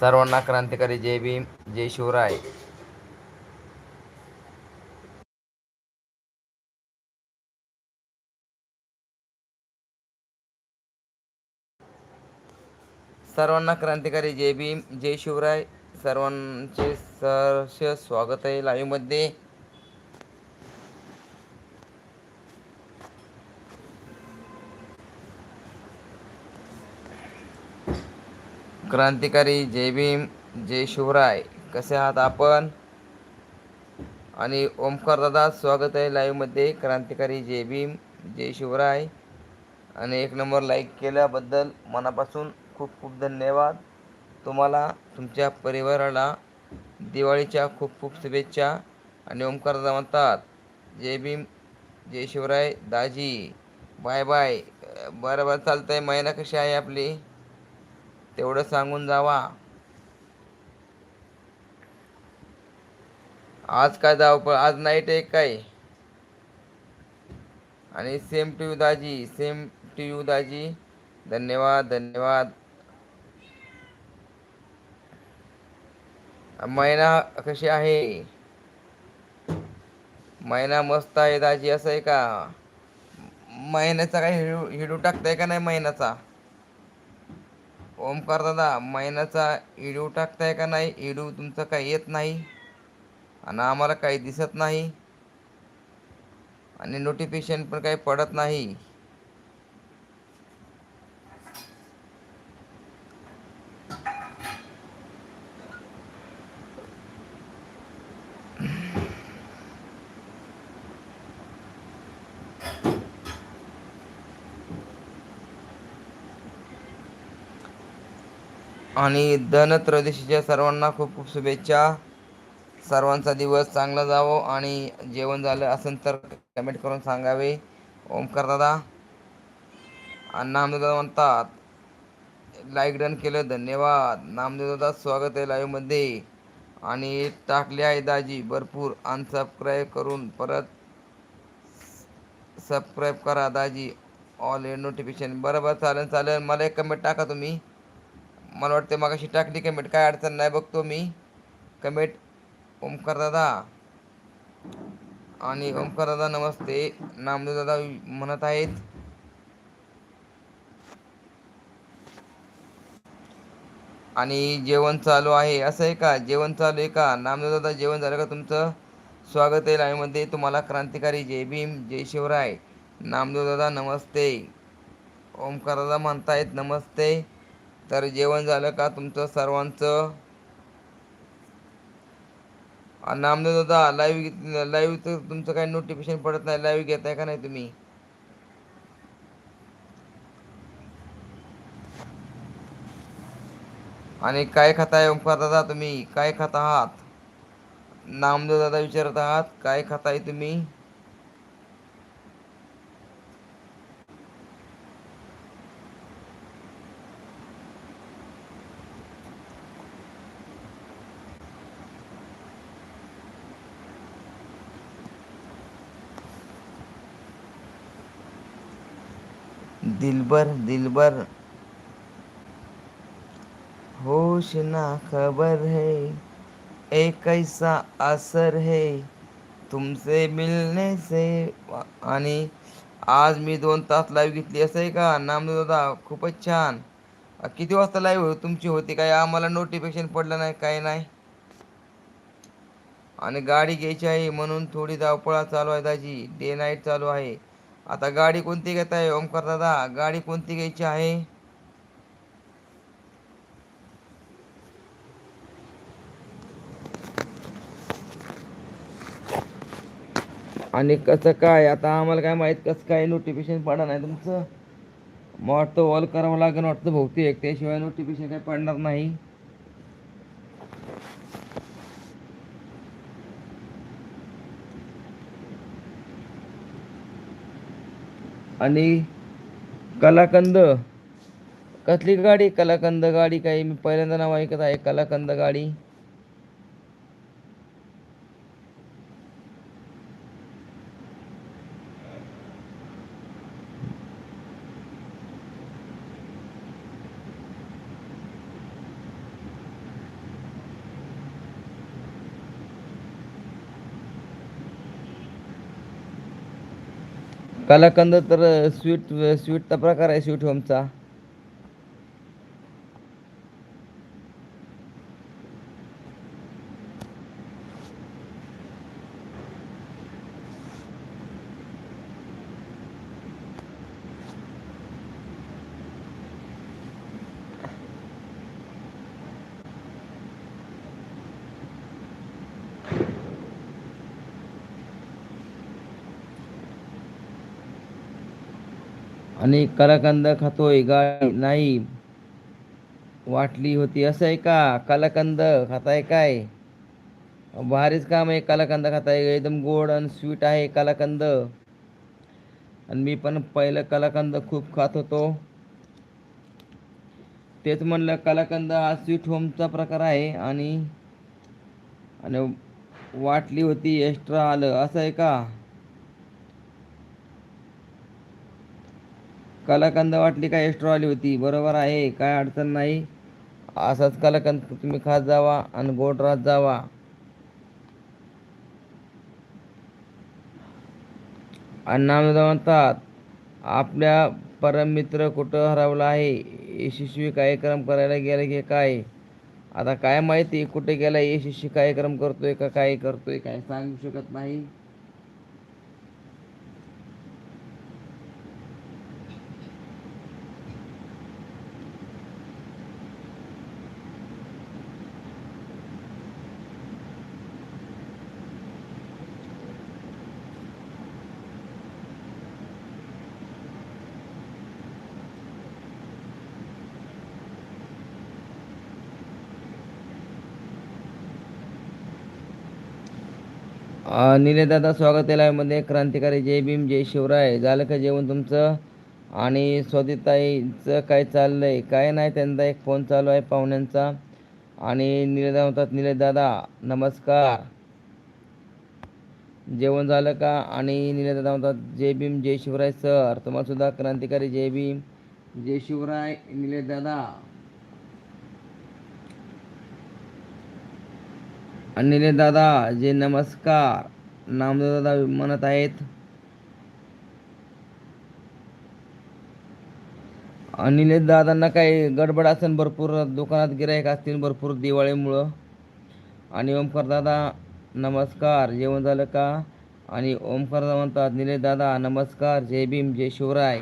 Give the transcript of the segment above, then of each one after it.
सर्वांना क्रांतिकारी जय भीम जय शिवराय. सर्वांना क्रांतिकारी जय भीम जय शिवराय. सर्वांचे सहर्ष स्वागत आहे लाईव्हमध्ये क्रांतिकारी जय भीम जय शिवराय. कसे आहात आपण? आणि ओमकार दादा स्वागत आहे लाईव्हमध्ये क्रांतिकारी जय भीम जय शिवराय. आणि एक नंबर लाईक केल्याबद्दल मनापासून खूप खूप धन्यवाद. तुम्हाला तुमच्या परिवाराला दिवाळीच्या खूप खूप शुभेच्छा. आणि ओमकार दादा म्हणतात जय भीम जय शिवराय दाजी बाय बाय बरं बरं चालतं आहे महिना कशी आहे आपली? तेवढं सांगून जावा. आज काय धावपळ आज नाईट आहे काय? आणि सेम टू यू दाजी सेम टू यू दाजी. धन्यवाद धन्यवाद. महिना कशी आहे? महिना मस्त आहे दाजी असं आहे का? महिन्याचा काही हिडू हिडू टाकताय का नाही महिन्याचा ओमकार दादा महिन्याचा इडू टाकताय का नाही? इडू तुमचं काही येत नाही आणि आम्हाला काही दिसत नाही आणि नोटिफिकेशन पण काही पडत नाही. आणि धनत्रयोदशीच्या सर्वांना खूप खूप शुभेच्छा. सर्वांचा दिवस चांगला जावो आणि जेवण झालं असेल तर कमेंट करून सांगावे. ओमकार दादा. आणि नामदेव दादा म्हणतात लाईक डन केलं धन्यवाद. नामदेव दादा स्वागत आहे लाईव्हमध्ये आणि टाकले आहे दाजी भरपूर. अनसबस्क्राईब करून परत सबस्क्राईब करा दाजी. ऑल नोटिफिकेशन बरोबर चालेल चालेल. मला एक कमेंट टाका तुम्ही. मला वाटते मगाशी टाकली कमेंट. काय अडचण नाही बघतो मी. कमेंट. ओमकार दादा. आणि ओमकार दादा नमस्ते. नामदेव दादा म्हणत आहेत. आणि जेवण चालू आहे. असं आहे का? जेवण चालू आहे का? नामदेव दादा जेवण झालं का तुमचं? स्वागत आहे लाईव्हमध्ये तुम्हाला. क्रांतिकारी जय भीम जय शिवराय. नामदेव दादा नमस्ते. ओमकार दादा म्हणतायत नमस्ते. तर जेवण झालं का तुमचं सर्वांचं? नामदेव दादा लाईव्ह लाईव्ह तर तुमचं काही नोटिफिकेशन पडत नाही. लाईव्ह घेताय का नाही तुम्ही? आणि काय खाताय ओंकार दादा तुम्ही? काय खात आहात? नामदेव दादा विचारत आहात काय खाताय तुम्ही? दिलबर दिलबर। होश ना खबर है एक ऐसा असर है? तुमसे मिलने से आणि आज मी दोन तास लाईव्ह घेतली असं आहे का? नाम दादा खूपच छान. किती वाजता लाईव्ह तुमची होती? काय आम्हाला नोटिफिकेशन पडलं नाही काय नाही? आणि गाडी घ्यायची आहे म्हणून थोडी धावपळा चालू आहे दाजी. डे नाईट चालू आहे. आता गाडी कोणती घेत आहे ओमकार दादा? गाडी कोणती घ्यायची आहे? आणि कसं काय आता आम्हाला काय माहीत कसं काय नोटिफिकेशन पडणार नाही तुमचं. मग वाटतं ऑल करावं लागेल वाटतं बहुतेक त्याशिवाय नोटिफिकेशन काही पडणार नाही. आणि कलाकंद. कसली गाडी? कलाकंद गाडी काही मी पहिल्यांदा नाव ऐकत आहे. कलाकंद गाडी. कलाकंद तर स्वीट स्वीटचा प्रकार आहे स्वीट होमचा आणि कलाकंद खातोय गाळ नाही वाटली होती. असं आहे का? कलाकंद खाताय काय? भारीच काम आहे कलाकंद खाताय. एकदम गोड आणि स्वीट आहे कलाकंद. आणि मी पण पहिलं कलाकंद खूप खात होतो. तेच म्हणलं कलाकंद हा स्वीट होमचा प्रकार आहे आणि आणि वाटली होती एक्स्ट्रा आलं. असं आहे का? कलाकंद वाटली काय एक्स्ट्रा आली होती? बरोबर आहे काय अडचण नाही. असाच कलाकंद तुम्ही खात जावा आणि गोड राहत जावा. आणि म्हणतात आपल्या परममित्र कुठं हरवला आहे? यशस्वी कार्यक्रम करायला गेला की काय? आता काय माहिती कुठे गेला? यशस्वी कार्यक्रम करतोय का काय करतोय काय सांगू शकत नाही. निलेदादा स्वागत आहे क्रांतिकारी जय भीम जय शिवराय. झालं का जेवण तुमचं? आणि स्वातीताईचं काय आहे काय नाही त्यांचा एक फोन चालू आहे पाहुण्यांचा. आणि निलेदा म्हणतात निलेदादा नमस्कार. जेवण झालं का? आणि निलेदादा म्हणतात जय भीम जय शिवराय सर. तुम्हाला सुद्धा क्रांतिकारी जय भीम जय शिवराय निलेदादा अनिले दादा जे नमस्कार नामदेव दादा म्हणत आहेत. अनिले दादांना काही गडबड असेल भरपूर दुकानात गिरायक असतील भरपूर दिवाळीमुळं. आणि ओमकार दादा नमस्कार जेवण झालं का? आणि ओमकार म्हणतात निलेश दादा नमस्कार जय भीम जय शिवराय.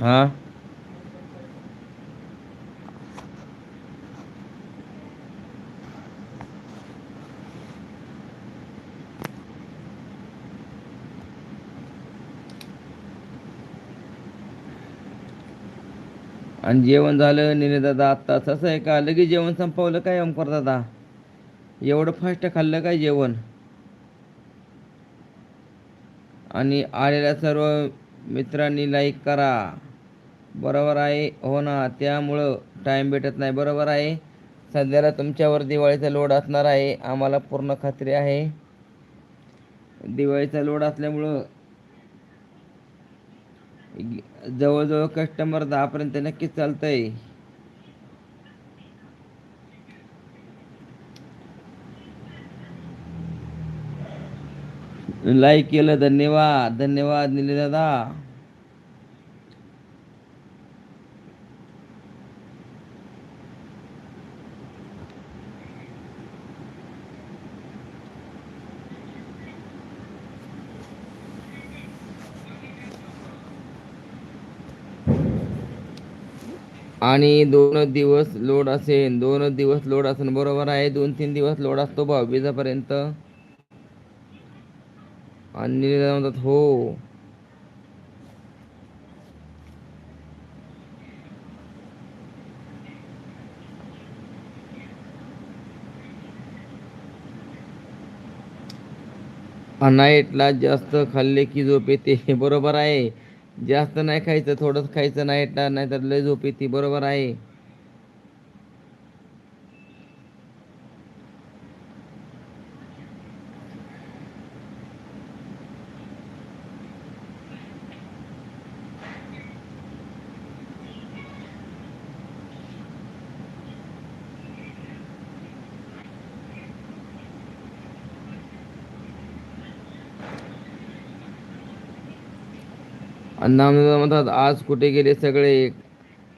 हां? आणि जेवण झालं निले दादा आत्ताच. असं आहे का? लगेच जेवण संपवलं काय ओमकार दादा? एवढं फास्ट खाल्लं काय जेवण? आणि आलेल्या सर्व मित्रांनी लाईक करा. बरोबर आहे. हो ना त्यामुळं टाईम भेटत नाही. बरोबर आहे. सध्याला तुमच्यावर दिवाळीचा लोड असणार आहे. आम्हाला पूर्ण खात्री आहे. दिवाळीचा लोड असल्यामुळं जवळजवळ कस्टमर दहापर्यंत नक्कीच चालतंय. लाईक केलं धन्यवाद. धन्यवाद निले दादा आणि दोन दिवस लोड असेल दोन दिवस लोड असेल बरोबर आहे. दोन तीन दिवस लोड असतो भाऊबीजापर्यंत आणि म्हणतात हो. नाईटला जास्त खाल्ले की झोप येते बरोबर आहे. जास्त नाही खायचं थोडंच खायचं नाही नाही तर लय झोप येते. बरोबर आहे. आणि म्हणतात आज कुठे गेले सगळे?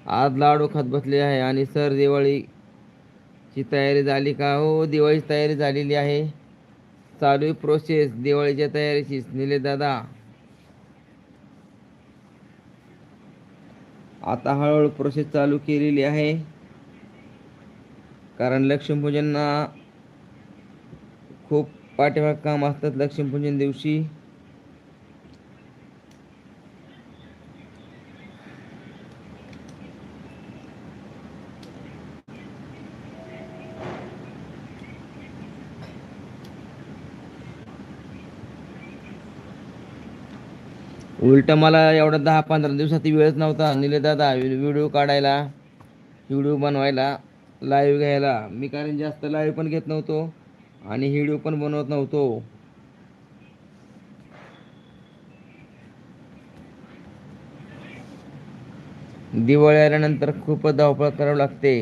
आज लाडू खात बसले आहे आणि सर दिवाळीची तयारी झाली का? हो दिवाळीची तयारी झालेली आहे. चालू आहे प्रोसेस दिवाळीच्या तयारीची. निले दादा आता हळूहळू प्रोसेस चालू केलेली आहे. कारण लक्ष्मीपूजनना खूप पाठीमाग काम असतात लक्ष्मीपूजन दिवशी. उलट मला एवढा दहा पंधरा दिवसात वेळच नव्हता. निले दादा व्हिडिओ काढायला व्हिडिओ बनवायला लाईव्ह घ्यायला. मी कारण जास्त लाईव्ह पण घेत नव्हतो आणि व्हिडिओ पण बनवत नव्हतो. दिवाळी आल्यानंतर खूपच धावपळ करावं लागते.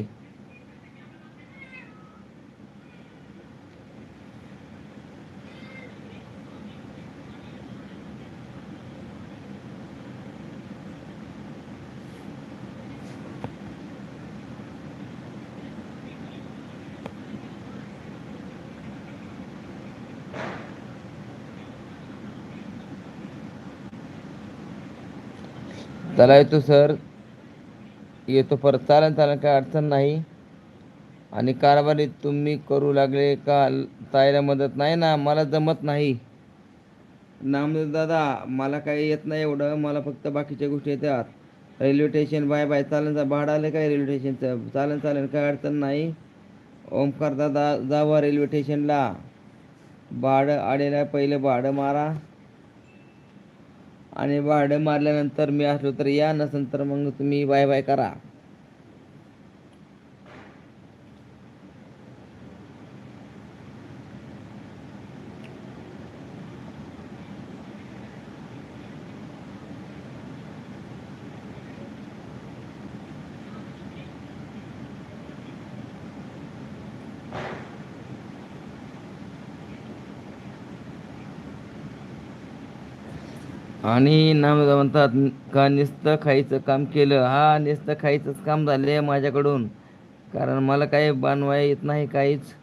चला येतो सर. येतो परत. चालेल चालेल काय अडचण नाही. आणि कारभारी तुम्ही करू लागले का? ताईला मदत नाही ना? मला जमत नाही. नामदेव दादा मला काही येत नाही एवढं. मला फक्त बाकीच्या गोष्टी येतात. Railway station bye bye. चालेल जा भाडं आलं काय रेल्वे स्टेशनचं? चालेल चालेल काय अडचण नाही. ओमकार दादा जावा रेल्वे स्टेशनला. भाडं आलेलं पहिलं भाडं मारा. आणि भाडं मारल्यानंतर मी असलो तर या नसेल तर मग तुम्ही बाय बाय करा. आणि नाम म्हणतात का नुसतं खायचं काम केलं? हा नुसतं खायचंच काम झालं आहे माझ्याकडून. कारण मला काही बनवाय येत नाही काहीच.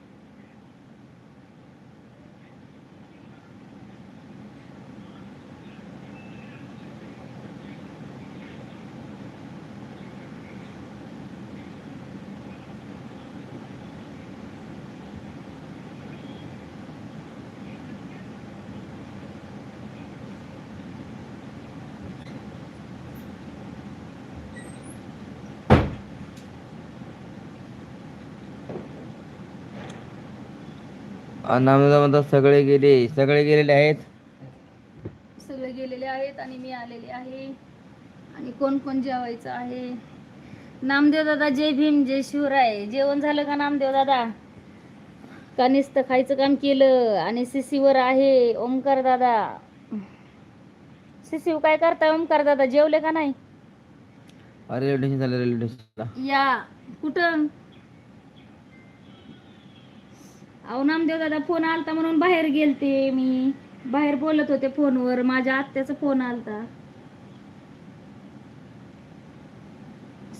म्हणतात सगळे गेले. सगळे गेलेले आहेत? सगळे गेलेले आहेत आणि मी आलेले आहे. आणि कोण कोण जेवायचं आहे? नामदेव दादा जय भीम जय शिवराय. जेवण झालं का नामदेव दादा? का नुसतं खायचं काम केलं? आणि सिसीवर आहे ओमकार दादा. सिसीव काय करताय ओमकार दादा? जेवले का नाही? रेल्वे स्टेशन झालं रेल्वे स्टेशनला. या. कुठं? अहो नामदेव दादा फोन आलता म्हणून बाहेर गेलते मी. बाहेर बोलत होते फोनवर. माझ्या आत्याचा फोन आलता.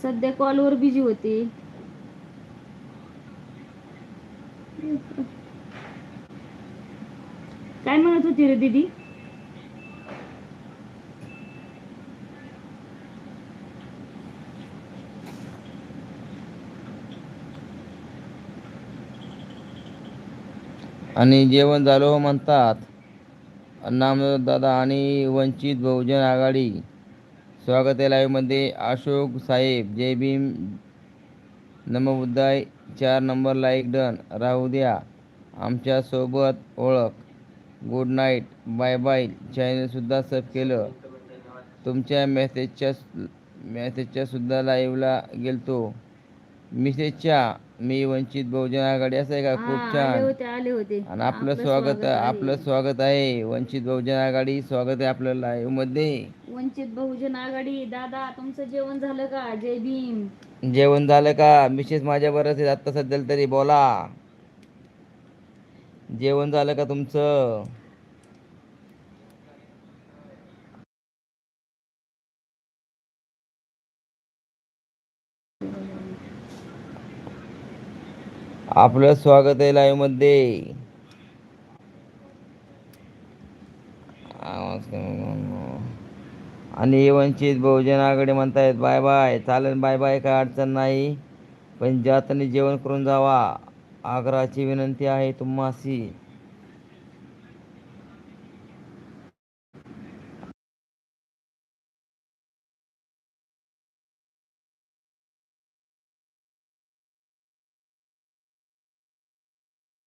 सध्या कॉलवर बिझी होते. काय म्हणत होती रे दीदी? आणि जेवण झालो हो म्हणतात. दादा आणि वंचित बहुजन आघाडी. स्वागत आहे लाईव्हमध्ये अशोक साहेब जय भीम. नमबुद्धाय. चार नंबर लाईक डन राहू द्या. आमच्यासोबत ओळख. गुड नाईट बाय बाय चॅनलसुद्धा सब केलं. तुमच्या मेसेजच्या मेसेजच्यासुद्धा लाईव्हला गेलतो. मेसेजच्या मी वंचित बहुजन आघाडी असं आहे का? खूप आले छान. होते आले होते. आणि आपलं स्वागत आहे. आपलं स्वागत आहे. वंचित बहुजन आघाडी स्वागत आहे आपलं लाईव्हमध्ये. वंचित बहुजन आघाडी दादा तुमचं जेवण झालं का? जय भीम. जेवण झालं का? मिसेस माझ्या बरंच आहे आता सध्या तरी बोला. जेवण झालं का तुमचं? आपलं स्वागत आहे लाईव्हमध्ये. आणि वंचित बहुजन आघाडी म्हणतायत बाय बाय चालेल बाय बाय काय अडचण नाही. पण जाताना जेवण करून जावा. आग्रहाची विनंती आहे तुम्हासी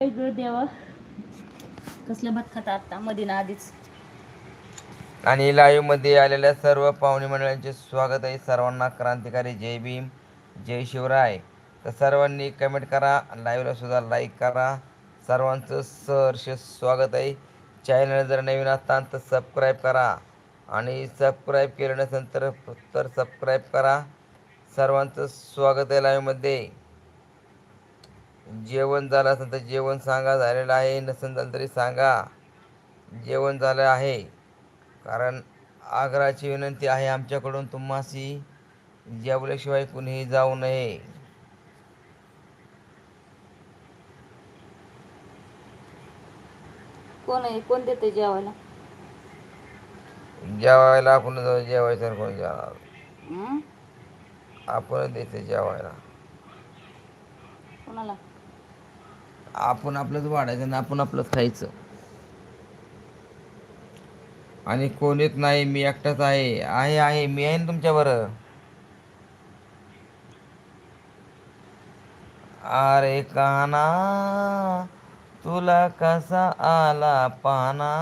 देवा कसलं भात खाता आता? आधीच. आणि लाईव्हमध्ये आलेल्या सर्व पाहुणे मंडळांचे स्वागत आहे. सर्वांना क्रांतिकारी जय भीम जय शिवराय. तर सर्वांनी कमेंट करा लाईव्हला सुद्धा लाईक करा. सर्वांचं सहर्ष स्वागत आहे. चॅनल जर नवीन असताल तर सबस्क्राईब करा. आणि सबस्क्राईब केलं नसेल तर तर सबस्क्राईब करा. सर्वांचं स्वागत आहे लाईव्हमध्ये जेवण झालं असेल तर जेवण सांगा झालेलं आहे. नसेल झालं तरी सांगा. जेवण झालं आहे. कारण आग्रहाची विनंती आहे आमच्याकडून तुम्हासी जेवल्याशिवाय कुणीही जाऊ नये. कोण आहे? कोण देते जेवायला? जेवायला आपण जाऊ. जेवायचं कोण जेवणार हं? आपणच देते जेवायला. कोणाला? आपण आपलंच वाढायचं आणि आपण आपलंच खायचं. आणि कोण येत नाही मी एकटाच आहे. आहे आहे. मी आहे ना तुमच्यावर अरे काना तुला कसा आला पाना?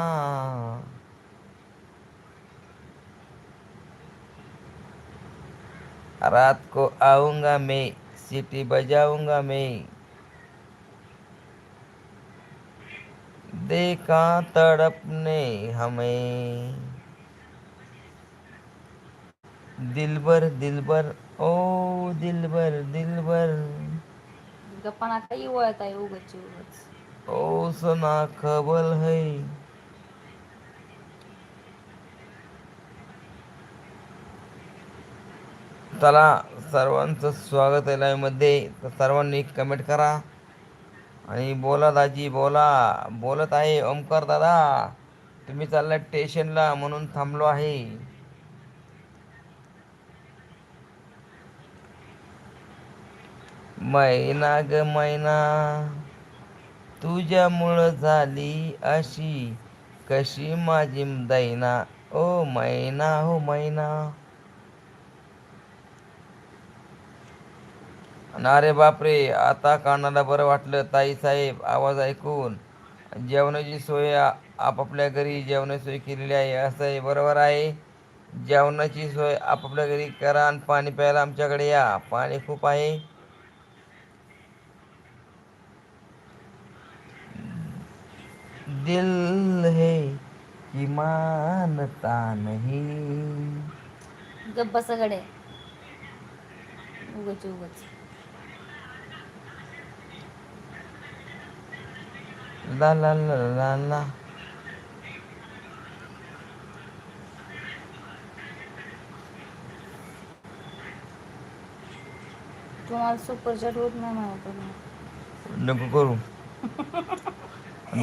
रात को आऊंगा मैं सिटी बजाऊंगा मैं. देखा तड़पने हमें। दिलबर दिलबर ओ दिलबर दिलबर। गप्पा नाका वळत आहे उगच उगच. ओ सना खबल है। चला सर्वांचं स्वागत आहे live मध्ये. तर सर्वांनी कमेंट करा. आणि बोला दाजी बोला. बोलत आहे ओमकार दादा. तुम्ही चालला स्टेशनला म्हणून थांबलो आहे. मैना ग मैना तुझ्यामुळं झाली अशी कशी माझी दैना? ओ मैना हो मैना. ना रे बापरे आता कानाला बरं वाटलं. ताई साहेब आवाज ऐकून. जेवणाची सोय आपापल्या घरी जेवणाची सोय केलेली आहे. असं आहे बरोबर आहे. जेवणाची सोय आपापल्या घरी करा आणि पाणी प्यायला आमच्याकडे या. पाणी खूप आहे. दिल है कि मानता नहीं। गप्प सगळे उगच उगच. ला ला ला ला ला तुम्हाला सुपरचॅट होत नाही माझ्याकडून नको करू.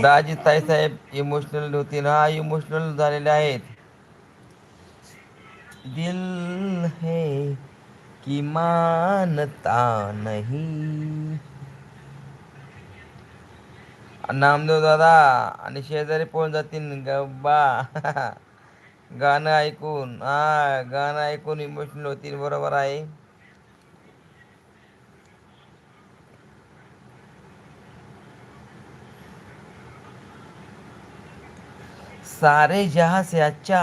दाजी ताईसाहेब इमोशनल होतील हा इमोशनल झालेले आहेत. दिल है कि मानता नहीं. नामदेव दादा आणि शेजारी पळून जातील. गब्बा गाणं ऐकून. हा गाणं ऐकून इमोशनल होतील. बरोबर आहे. सारे जहां से अच्छा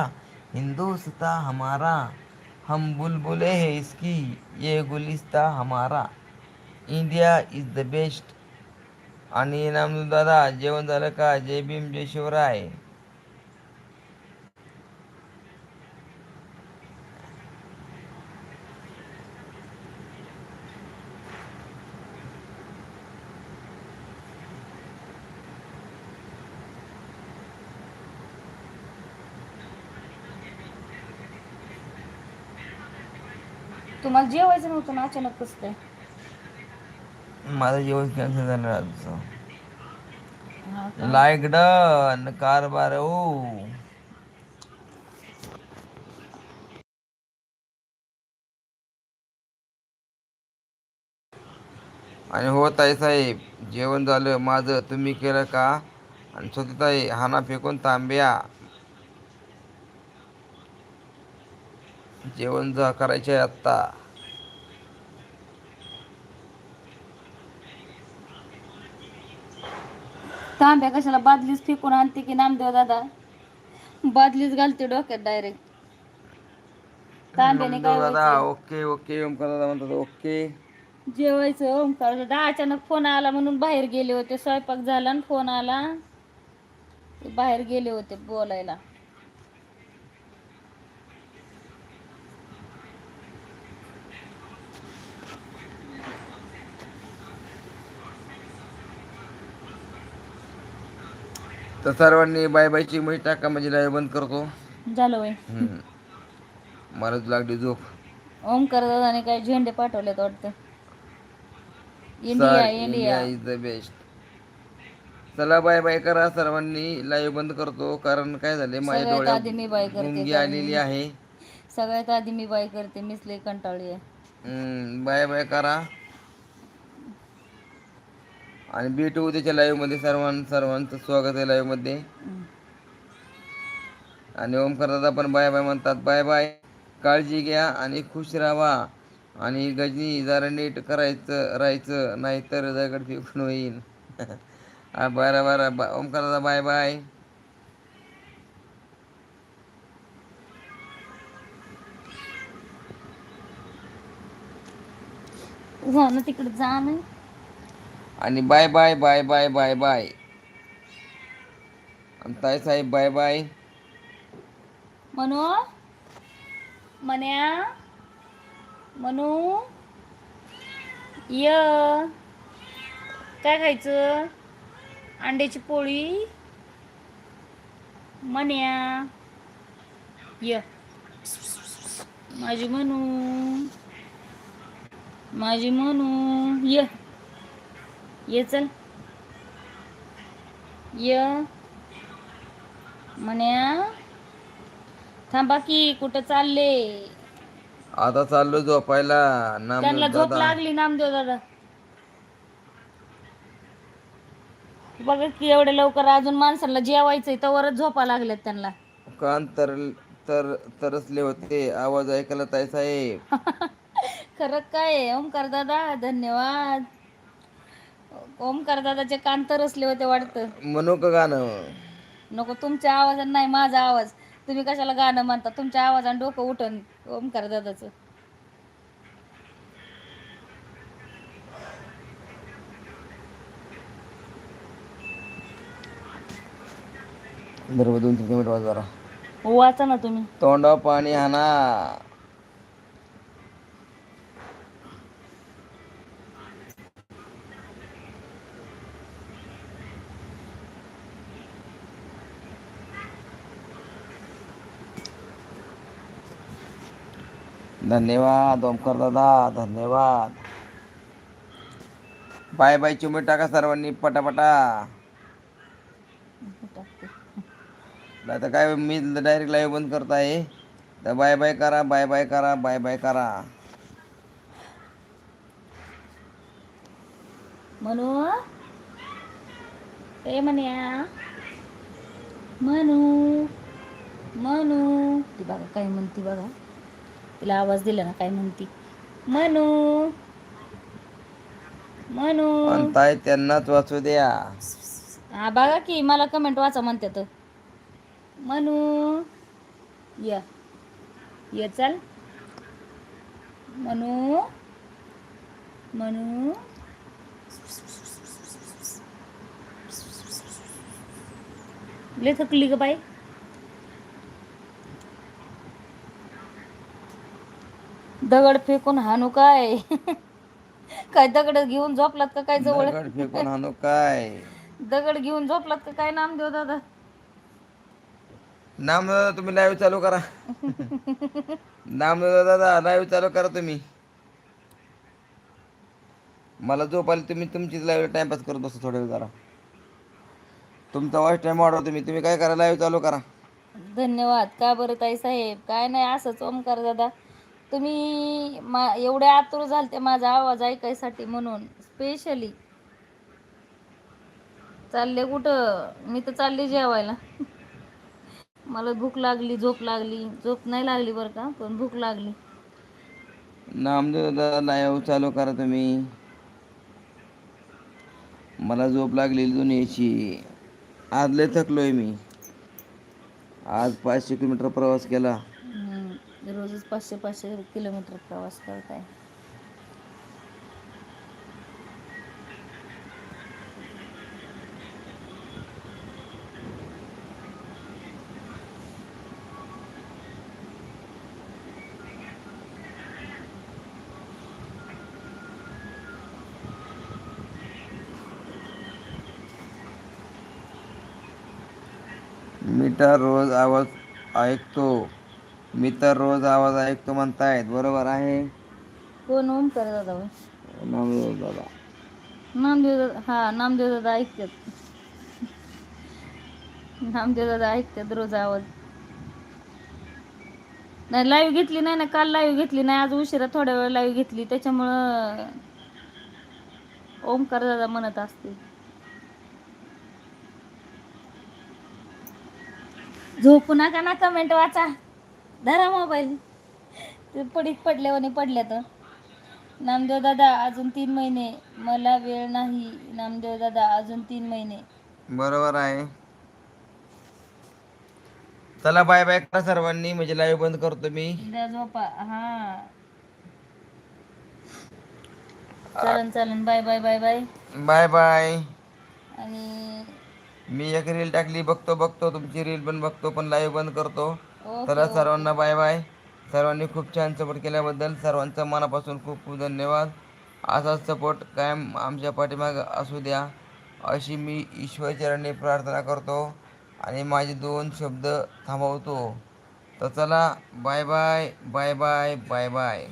हिंदुस्ता हमारा हम बुलबुले है इसकी ये गुलिस्ता हमारा। इंडिया इज द बेस्ट आणि नामदू दादा जेवण झालं का? जय भीम जय शिवराय. तुम्हाला जेवायचं नव्हतं ना? अचानक कसं काय माझं जेवण कॅन्सल झालं आजचं? लाईक डन कारभार हो आणि हो ताई साहेब जेवण झालं माझं तुम्ही केलं का? आणि स्वतःताई हाना फेकून तांब्या जेवण जा करायचे आहे आत्ता. तांब्या कशाला बादलीच फेकून आणते की नामदेव दादा? बादलीच घालते डोक्यात डायरेक्ट तांब्याने काय दादा व्हायचं? ओके ओके ओमकार दादा म्हणतात ओके. जेवायचं ओंकार दादा. अचानक फोन आला म्हणून बाहेर गेले होते. स्वयंपाक झाला आणि फोन आला. ते बाहेर गेले होते बोलायला. तर सर्वांनी बाय बायची मध्ये टाका म्हणजे लाईव्ह बंद करतो. झालं वय हम्म. मला तर लागली झोप. ओमकार दादाने काय झेंडे पाठवलेत वाटतं? India India is the best चला बाय बाय करा सर्वांनी. लाईव्ह बंद करतो कारण काय झाले माझ्या सगळ्यात आधी मी बाय करते मुंगी कारण आलेली आहे. सगळ्यात आधी मी बाय करते मीच लई कंटाळली आहे. हम्म, बाय बाय करा. आणि भेटू उद्याच्या लाईव्हमध्ये सर्वां सर्वांचं स्वागत आहे लाईव्हमध्ये. आणि ओमकारदादा पण बाय बाय म्हणतात. बाय बाय काळजी घ्या आणि खुश राहा. आणि गजनी जरा नीट करायचं राहायचं नाहीतर दगड फेकून होईल हा, बरं बरं. बा बाय बाय जा ना तिकडे जा ना. आणि bye bye bye bye bye bye. आणि ताई साहेब बाय बाय. म्हणू मन्या? मनू? य. काय खायचं? अंड्याची पोळी? मन्या? य. माझी म्हणू माझी म्हणू य. ये चल. य. मन्या थांबा की कुठं चालले? आता चाललो झोपायला. त्यांना झोप दादा. लागली नामदेव दादा. बघा की एवढ्या लवकर अजून माणसाला जेवायचंय तवरच झोपा लागल्यात त्यांना. कान तर तर तरसले होते. आवाज ऐकायला ताई साहेब खरं काय आहे? ओमकार दादा? धन्यवाद. ओमकार दादाचे कान तरसले होते वाटतं. म्हणू का गाणं. नको तुमच्या आवाजाने नाही माझा आवाज. तुम्ही कशाला गाणं म्हणता? तुमच्या आवाजाने डोकं उठन ओमकार दादाचं. बरोबर दोन तीन किलोमीटर वाज जरा. वाचा ना तुम्ही. तोंडा पाणी हाना धन्यवाद ओमकार दादा धन्यवाद. बाय बाय चुमे टाका सर्वांनी पटापटा. टाकते. नाही तर काय मी डायरेक्ट लाईव्ह बंद करत आहे तर बाय बाय करा बाय बाय करा बाय बाय करा. म्हणू ए म्हण्या म्हणू म्हणू ती बघा काय म्हणती बघा. तिला आवाज दिला ना काय म्हणती? म्हणू म्हणू म्हणताय त्यांनाच वाचू द्या. हा बघा की मला कमेंट वाचा म्हणते तर म्हणू या. ये चल. म्हणू म्हणू लय थकली ग बाई. दगड फेकून हाणू काय? काय दगड घेऊन झोपलात का काय जवळ? दगड फेकून हाणू काय? दगड घेऊन झोपलात का काय नाम देऊ दादा? नाम दादा तुम्ही लाईव्ह चालू करा. नाम दादा लाईव्ह चालू करा तुम्ही. मला झोप आली तुम्ही तुमची लाईव्ह टाइमपास करत बसतो थोड्या वेळ जरा. तुमचा वॉइस टाईम वाढवा तुम्ही. तुम्ही काय करा लाईव्ह चालू करा. धन्यवाद. का बरं ताई साहेब? काय नाही असंच ओमकार दादा. तुम्ही मा एवढे आतुर झालते माझा आवाज ऐकायसाठी म्हणून स्पेशली चालले कुठं? मी तर चालले जेवायला. मला भूक लागली झोप लागली. झोप नाही लागली बरं का पण भूक लागली. नामदेव दादा लाईव्ह चालू करा तुम्ही. मला झोप लागली दुनियाची. आज लय थकलोय मी. आज पाचशे किलोमीटर प्रवास केला. रोजच पाचशे पाचशे किलोमीटर प्रवास करत मी मीटर रोज आवाज ऐकतो. मी तर रोज आवाज ऐकतो म्हणतायत बरोबर आहे? कोण ओमकार दादा होय? नामदेव दादा. नामदेव दादा हा नामदेव दादा ऐकतात. नामदेव दादा ऐकतात रोज आवाज. नाही लाईव्ह घेतली नाही ना काल लाईव्ह घेतली नाही आज उशिरा थोड्या वेळ लाईव्ह घेतली त्याच्यामुळं ओमकार दादा म्हणत असते झोपू नका ना कमेंट वाचा. धरा मोबाईल. ते पडीत पडल्यावाने पडल्या तर. नामदेव दादा अजून तीन महिने. मला वेळ नाही नामदेव दादा अजून तीन महिने. बरोबर आहे. चला बाय बाय करा सर्वांनी. म्हणजे लाईव्ह बंद करतो मी. द्या झोपा. हा. चालन चालन. Bye bye bye bye bye bye आणि मी एक रील टाकली बघतो बघतो. तुमची रील पण बघतो पण लाईव्ह बंद करतो. चला सर्वांना बाय बाय. सर्वांनी खूप छान सपोर्ट केल्याबद्दल सर्वांचा मनापासून खूप खूप धन्यवाद. असाच सपोर्ट कायम आमच्या पाठीमाग असू द्या. अशी मी ईश्वरचरणी प्रार्थना करतो आणि माझे दोन शब्द थांबवतो. तर चला bye bye bye bye bye bye.